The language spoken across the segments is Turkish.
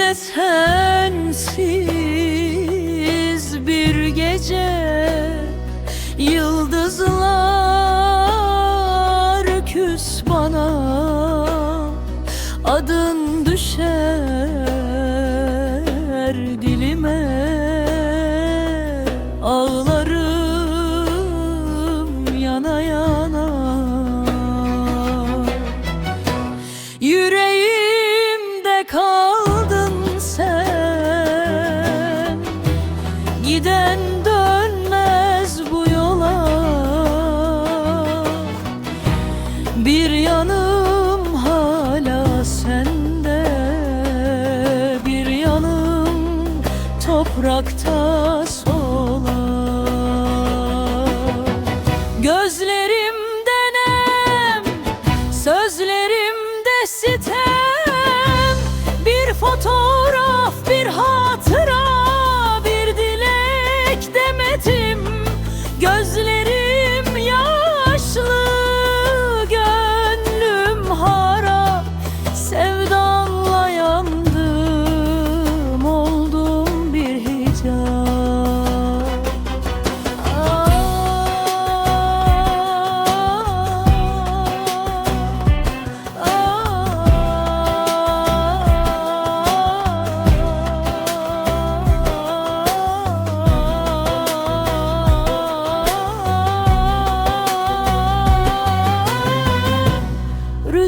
de sensiz bir gece. Yıldızlar küs bana Adın düşer dilime. Ağlarım yana yana. Yüreğimde kaldın hala sende Bir yanım toprakta sola. Gözlerimde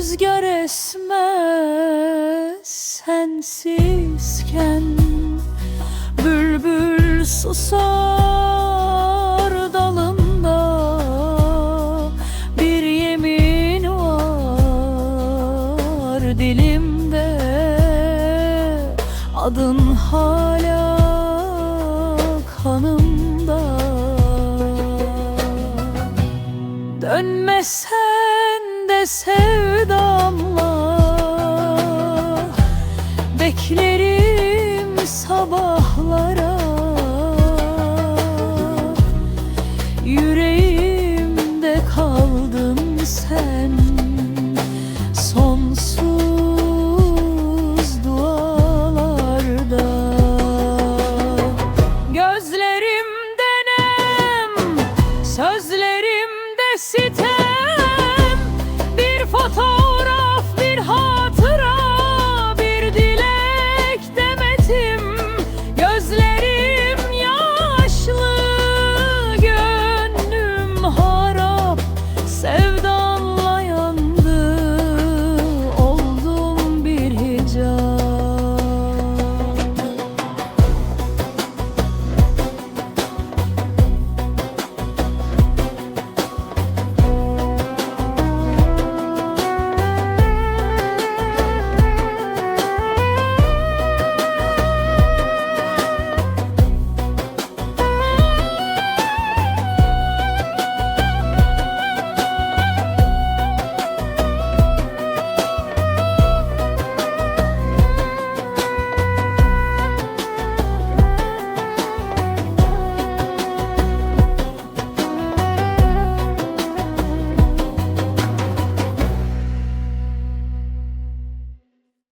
Rüzgar esmez sensizken Bülbül susar dalında. Bir yemin var dilimde Adın hala kanımda. Dönmesen sevdamla. Beklerim sabahlara